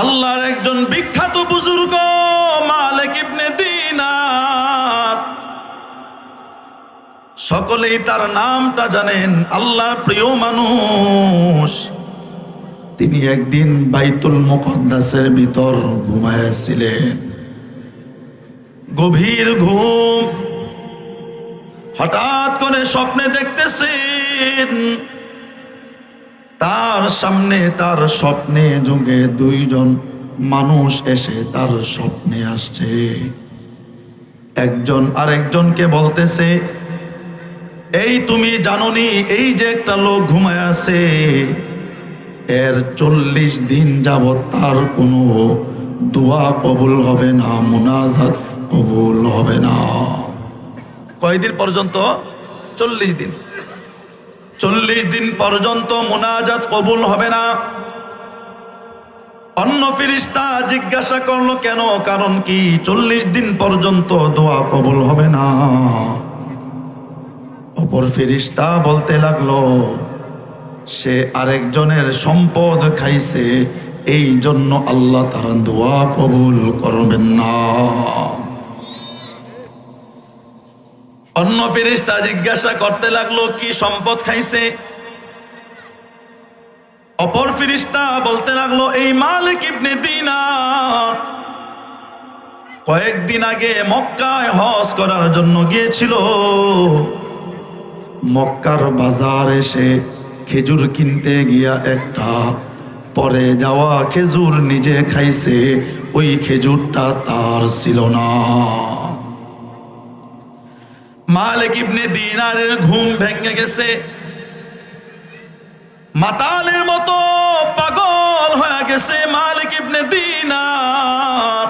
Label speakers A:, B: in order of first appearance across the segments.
A: আল্লাহর একজন বিখ্যাত বুজুর্গ মালিক ইবনে দিনার। সকলেই তার নামটা জানেন, আল্লাহর প্রিয় মানুষ। তিনি একদিন বাইতুল মুকদ্দাসের ভিতর ঘুমাইছিলেন গভীর ঘুম। হঠাৎ করে স্বপ্নে দেখতেছেন তার সামনে তার স্বপ্নে যুগে দুইজন মানুষ এসে তার স্বপ্নে আসছে। একজন আরেকজনকে বলতেছে, এই তুমি জাননি, এই যে একটা লোক ঘুমায় আছে, এর চল্লিশ দিন যাবৎ তার কোনো দোয়া কবুল হবে না, মুনাজাত কবুল হবে না। কয়দিন পর্যন্ত? চল্লিশ দিন। চল্লিশ দিন পর্যন্ত মোনাজাত কবুল হবে না। অন্য ফিরিস্তা জিজ্ঞাসা করল, কেন? কারণ কি? চল্লিশ দিন পর্যন্ত দোয়া কবুল হবে না। অপর ফিরিস্তা বলতে লাগল, সে আরেকজনের সম্পদ খাইছে, এই জন্য আল্লাহ তারা দোয়া কবুল করবেন না। অন্য ফেরিস্তা জিজ্ঞাসা করতে লাগল, কি সম্পদ খাইছে? অপর ফিরিস্তা বলতে লাগল, এই মালিক ইবনে দিনার। কয়েকদিন আগে মক্কায় হজ করার জন্য গিয়েছিল। মক্কার বাজার এসে খেজুর কিনতে গিয়া একটা পরে যাওয়া খেজুর নিজে খাইছে। ওই খেজুরটা তার ছিল না। মালিক ইবনে দিনারের ঘুম ভেঙে গেছে। মাতালের মতো পাগল হয়ে গেছে মালিক ইবনে দিনার।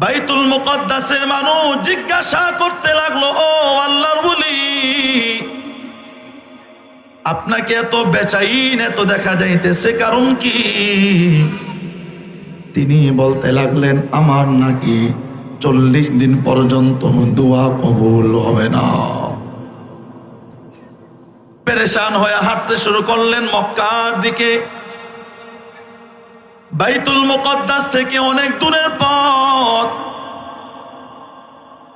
A: বাইতুল মুকদ্দাসের মানুষ জিজ্ঞাসা করতে লাগল, ও আল্লাহর বলি আপনাকে এত বেচাইন, এত দেখা যাইতেছে কারণ কি? তিনি বলতে লাগলেন, আমার নাকি চল্লিশ দিন পর্যন্ত দোয়া কবুল হবে না। পেরেশান হয়ে হাঁটতে শুরু করলেন মক্কার দিকে। বাইতুল মুকদ্দাস থেকে অনেক দূরের পথ।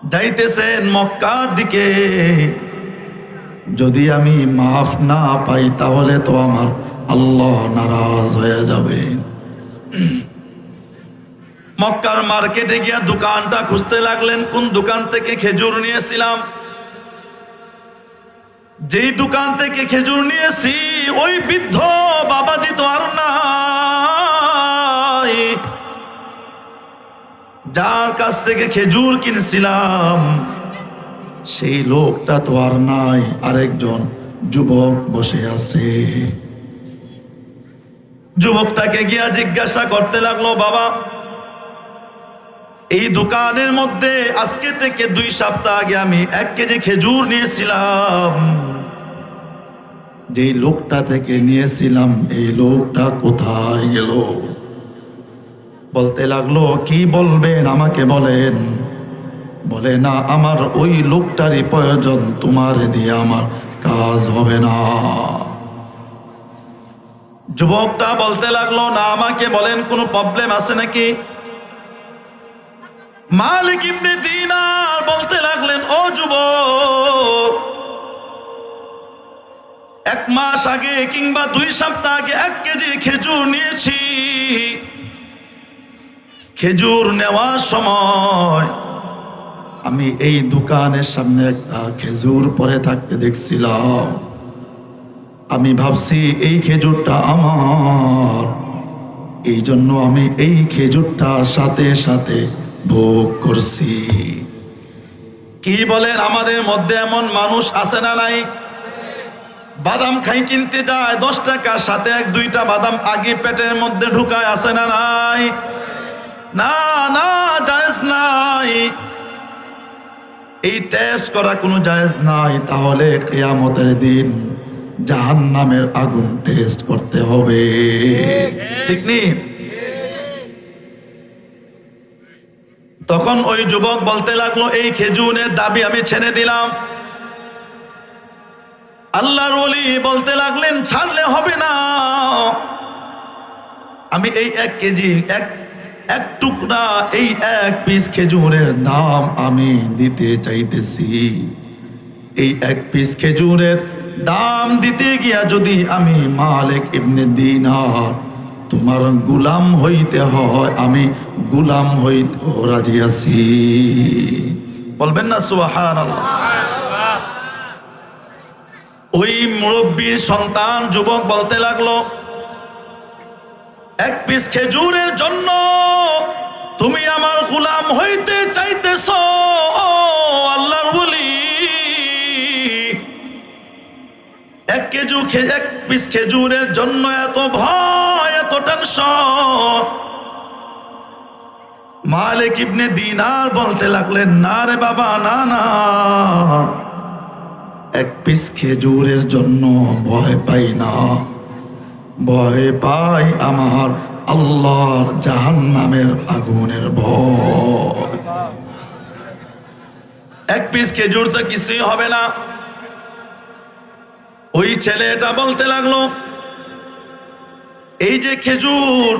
A: যাইতেছেন মক্কার দিকে। যদি আমি মাফ না পাই, তাহলে তো আমার আল্লাহ নারাজ হয়ে যাবে মক্কার মার্কেটে গিয়া দোকানটা খুঁজতে লাগলেন, কোন দোকান থেকে খেজুর নিয়েছিলাম? যেই দোকান থেকে খেজুর নিয়েছি, ওই বৃদ্ধ বাবাজি তো আর নাই। যার কাছ থেকে খেজুর কিনেছিলাম, সেই লোকটা তো আর নাই, আরেকজন যুবক বসে আছে। যুবকটাকে গিয়া জিজ্ঞাসা করতে লাগল, বাবা এই দোকানের মধ্যে আজকে থেকে দুই সপ্তাহ আগে আমি এক কেজি খেজুর নিয়েছিলাম। যে লোকটা থেকে নিয়েছিলাম, এই লোকটা কোথায় গেল? বলতে লাগল, কি বলবেন আমাকে বলেন? বলে, না, আমার ওই লোকটারই প্রয়োজন, তোমার দিয়ে আমার কাজ হবে না। যুবকটা বলতে লাগল, না, আমাকে বলেন কোনো প্রবলেম আছে নাকি? মালিক ইবনে দিনার বলতে লাগলেন, ও যুবক, এক মাস আগে কিংবা দুই সপ্তাহ আগে এক কেজি খেজুর নিয়েছি। খেজুর নেওয়ার সময় আমি এই দোকানের সামনে একটা খেজুর পরে থাকতে দেখছিলাম। আমি ভাবছি, এই খেজুরটা আমার। এই জন্য আমি এই খেজুরটা সাথে সাথে ভোগ করছি। কি বলেন আমাদের মধ্যে এমন মানুষ আছে না নাই? বাদাম খাই কিনতে যায় দশ টাকার সাথে এক দুইটা বাদাম আগে পেটের মধ্যে ঢুকায় আছে না নাই? না না জায়েজ নাই। এই টেস্ট করা কোনো জায়েজ নাই তাহলে কেয়ামতের দিন জাহান্নামের আগুন টেস্ট করতে হবে। ঠিক। নেই তখন ওই যুবক বলতে লাগল, এই খেজুরের দাবি আমি ছেড়ে দিলাম। আল্লাহর ওলি বলতে লাগলেন, ছাড়লে হবে না। আমি এই এক কেজি, এক এক টুকরা, এই এক পিস খেজুরের দাম আমি দিতে চাইতেছি। এই এক পিস খেজুরের দাম দিতে গিয়া যদি আমি মালিক ইবনে দিনার তোমার গুলাম হইতে হয়, আমি গুলাম হইতে রাজি আছি। বলবেন না সুহান ওই মুরব্বীর সন্তান, যুবক বলতে লাগল, এক পিস খেজুরের জন্য তুমি আমার গুলাম হইতে চাইতেছ আল্লাহর বলি এক কেজু এক পিস খেজুরের জন্য এত ভয়। এত টেনশন মালিক ইবনে দিনার বলতে লাগলেন, না রে বাবা, না না। এক পিস খেজুরের জন্য ভয় পাই না। ভয় পাই আমার আল্লাহর জাহান্নামের আগুনের ভয়। এক পিস খেজুর তো কিছুই হবে না। ওই ছেলেটা বলতে লাগল এই যে খেজুর,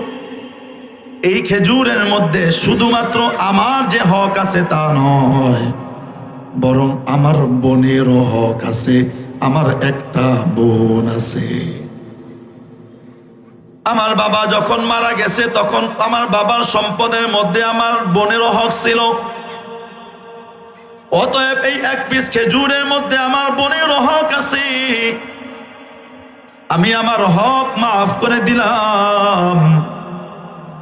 A: এই খেজুরের মধ্যে শুধুমাত্র আমার যে হক আছে তা নয়, বরং আমার বোনেরও হক আছে, আমার একটা বোন আছে। আমার বাবা যখন মারা গেছে, তখন আমার বাবার সম্পদের মধ্যে আমার বোনেরও হক ছিল। অতএব এই এক পিস খেজুরের মধ্যে আমার বোনেরও হক আছে। আমি আমার হক মাফ করে দিলাম,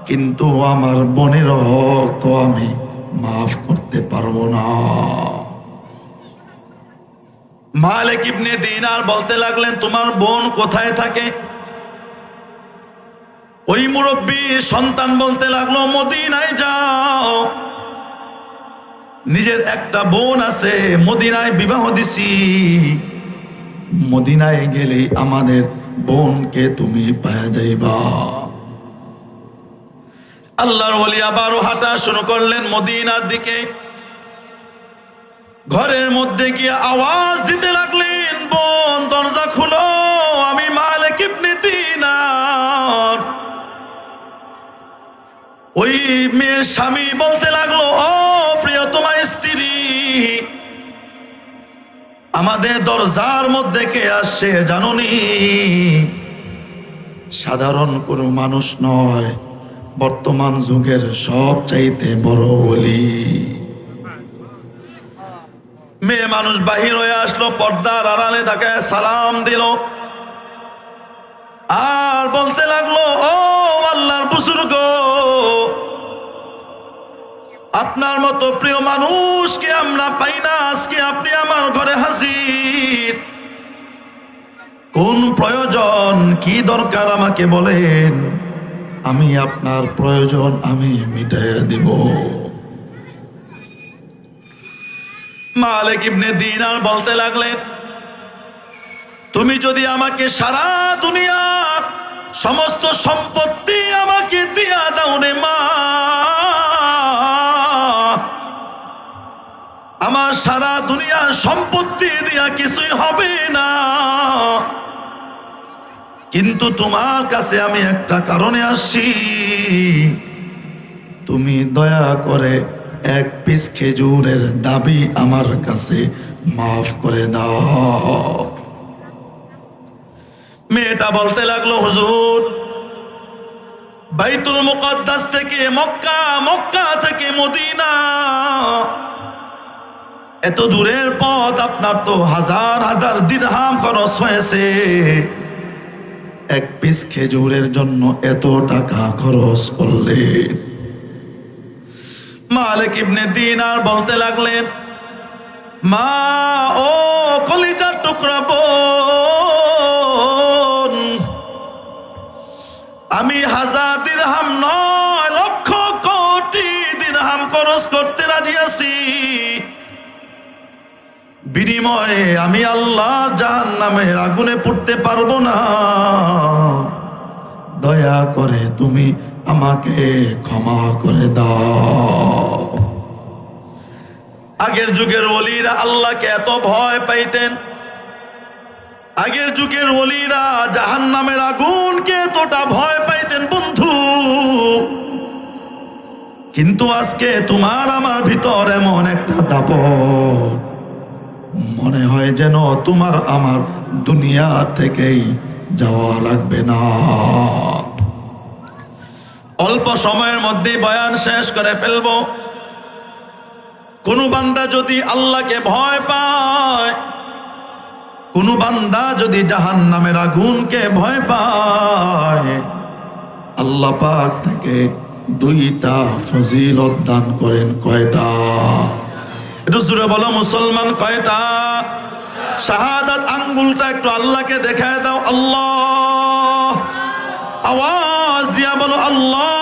A: কিন্তু আমার বোনের হক তো আমি মাফ করতে পারব না। মালিক ইবনে দিনার বলতে লাগলেন, তোমার বোন কোথায় থাকে? ওই মুরব্বী সন্তান বলতে লাগল, মদিনায় যাও। নিজের একটা বোন আছে, মদিনায় বিবাহ দিছি। মদিনায় গেলে আমাদের বোনকে তুমি পাওয়া যাইবা। আল্লাহর ওলি আবারও হাঁটা শুরু করলেন মদিনার দিকে। ঘরের মধ্যে গিয়ে আওয়াজ দিতে লাগলেন, বোন, দরজা খুলো, আমি ইবনে দিনার। ওই মেয়ের স্বামী বলতে লাগল, ও আমাদের দরজার মধ্যে কে আসছে জানুনি? সাধারণ কোনো মানুষ নয়, বর্তমান যুগের সব চাইতে বড় বলি মেয়ে মানুষ বাহির হয়ে আসলো, পর্দার আড়ালে তাকে সালাম দিল। আর বলতে লাগল, ও আল্লাহর বুজুর্গ আপনার মতো প্রিয় মানুষকে আমরা পাই না আজকে আপনি আমার ঘরে হাজির। কোন প্রয়োজন কি দরকার আমাকে বলেন? আমি আপনার প্রয়োজন আমি মিটাইয়া দিব। মালিক ইবনে দিনার বলতে লাগলেন, তুমি যদি আমাকে সারা দুনিয়ার সমস্ত সম্পত্তি আমাকে দিয়া দাও রে মা। আমার সারা দুনিয়ার সম্পত্তি দিয়া কিছুই হবে না। কিন্তু তোমার কাছে আমি একটা কারণে আসছি। তুমি দয়া করে এক পিস খেজুরের দাবি আমার কাছে মাফ করে দাও। মেয়েটা বলতে লাগল, হুজুর, বাইতুল মুকদ্দাস থেকে মক্কা মক্কা থেকে মদিনা এত দূরের পথ আপনার তো হাজার হাজার দিরহাম খরচ হয়েছে। এক পিস খেজুরের জন্য এত টাকা খরচ করলেন। মালিক ইবনে দিনার বলতে লাগলেন, মা, ও কলিজার টুকরা বোন, আমি হাজার দিরহাম নয় বিনিময়ে আমি আল্লাহ জাহান নামের আগুনে পড়তে পারব না। দয়া করে তুমি আমাকে ক্ষমা করে দাও। আগের যুগের অলিরা আল্লাহকে এত ভয় পাইতেন। আগের যুগের অলিরা জাহান নামের আগুনকে এতটা ভয় পাইতেন, বন্ধু। কিন্তু আজকে তোমার আমার ভিতর এমন একটা দাপট। মনে হয় যেন তোমার আমার দুনিয়া থেকেই যাওয়া লাগবে না। অল্প সময়ের মধ্যেই বয়ান শেষ করে ফেলব। কোন বান্দা যদি আল্লাহকে ভয় পায়, কোন বান্দা যদি জাহান নামের আগুনকে ভয় পায়, আল্লাহ পাক থেকে দুইটা ফজিলত দান করেন কয়টা? একটু জুড়ে বলো, মুসলমান কয়টা? শাহাদাত আঙ্গুলটা একটু আল্লাহকে দেখায় দাও, আল্লাহ। আওয়াজ দিয়া বলো, আল্লাহ।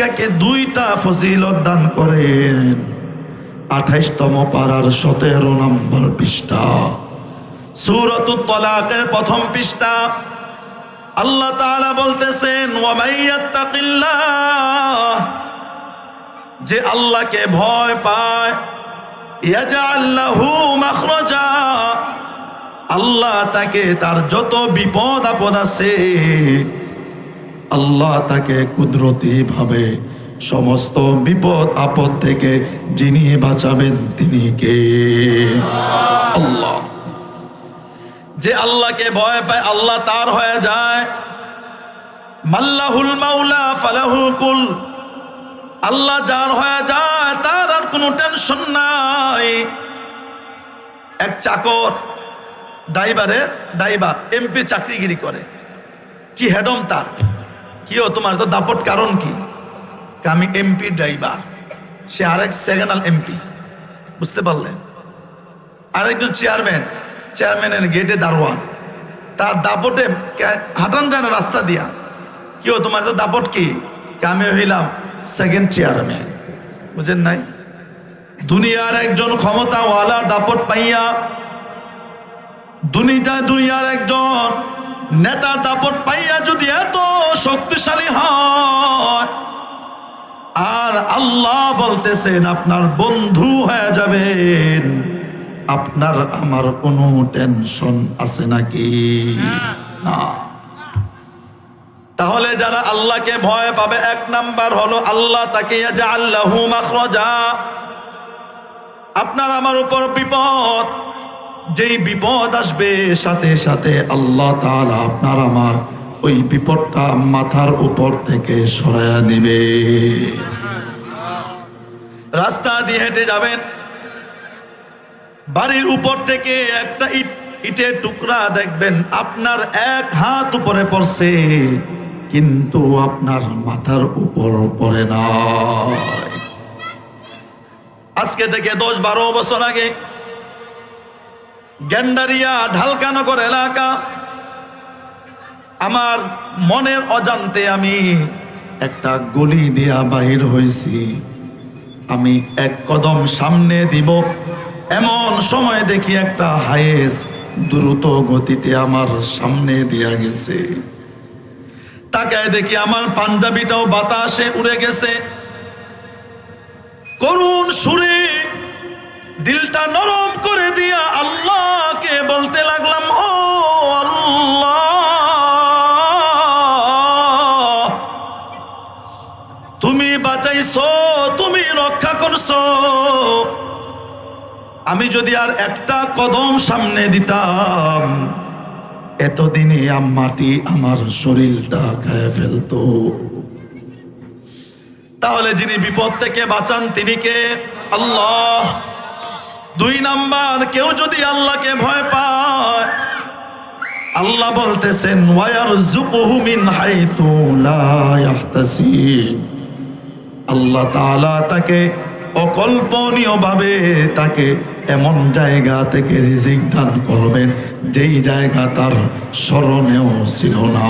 A: আল্লাহকে দুইটা ফজিলত দান করেন। আঠাইশতম পাড়ার সতেরো নম্বর পৃষ্ঠা। সুরত তলাকের প্রথম পৃষ্ঠা। আল্লাহ তাআলা বলতেছেন যে আল্লাহকে ভয় পায় আল্লাহ তাকে তার যত বিপদ আপদ আছে আল্লাহ তাকে কুদরতি ভাবে সমস্ত বিপদ, আপদ থেকে যিনি বাঁচাবেন তিনি কে? আল্লাহ। যে আল্লাহকে ভয় পায়, আল্লাহ তার হয়ে যায়। মাল্লাহুল মাউলা ফালাহুল কুল। আল্লাহ যার হয়ে যায়, তার আর কোনো টেনশন নাই। এক চাকর ড্রাইভারের ড্রাইভার এমপি চাকরিগিরি করে। কি হেডম তার? কি ও, তোমার তো দাপট কারণ কি? আমি এমপি ড্রাইভার সে আরেক সেকেন্ডাল এমপি বুঝতে পারলেন আরেকজন চেয়ারম্যান চেয়ারম্যানের গেটে দারোয়ান, তার দাপটে হাঁটান যায় না রাস্তা দিয়া। কি ও, তোমার তো দাপট কি? আমি হইলাম সেকেন্ড চেয়ারম্যান বুঝেন নাই? দুনিয়ার একজন ক্ষমতাওয়ালা দাপট পাইয়া, দুনিয়ায় দুনিয়ার একজন নেতার দাপট পাইয়া যদি এত শক্তিশালী হয়, আর আল্লাহ বলতেছেন, আপনার বন্ধু হয়ে যাবেন। আপনার আমার কোনো টেনশন আছে নাকি? না। তাহলে যারা আল্লাহকে ভয় পাবে, এক নাম্বার হলো আল্লাহ তাকে আল্লাহু আপনার আমার উপর বিপদ। যেই বিপদ আসবে, সাথে সাথে আল্লাহ তাআলা আপনার আমার ওই বিপদটা মাথার উপর থেকে সরায়া দিবে। রাস্তা দিয়ে হেঁটে যাবেন। বাড়ির উপর থেকে একটা ইট, ইটের টুকরা দেখবেন আপনার এক হাত উপরে পড়ছে, কিন্তু আপনার মাথার উপর পড়ে না আজকে থেকে দশ বারো বছর আগে গ্যান্ডারিয়া, ঢালকানগর এলাকা। আমার মনের অজান্তে আমি একটা গলি দিয়া বাহির হয়েছি আমি এক কদম সামনে দিব। এমন সময় দেখি একটা হায়েস দ্রুত গতিতে আমার সামনে দিয়া গেছে। তাকায় দেখি আমার পাঞ্জাবিটাও বাতাসে উড়ে গেছে। করুণ সুরে দিলটা নরম আমি যদি আর একটা কদম সামনে দিতাম, এতদিনে মাটি আমার শরীরটা খায় ফেলতো। তাহলে যিনি বিপদ থেকে বাঁচান, তিনি কে? আল্লাহ। দুই নাম্বার, কেউ যদি আল্লাহকে ভয় পায়, আল্লাহ বলতেছেন ওয়ার জুকুহু মিন হাইতু লা ইয়াহতাসিব আল্লাহ তাআলা তাকে অকল্পনীয়ভাবে তাকে এমন জায়গা থেকে রিজিক দান করবেন যেই জায়গা তার স্মরণেও ছিল না।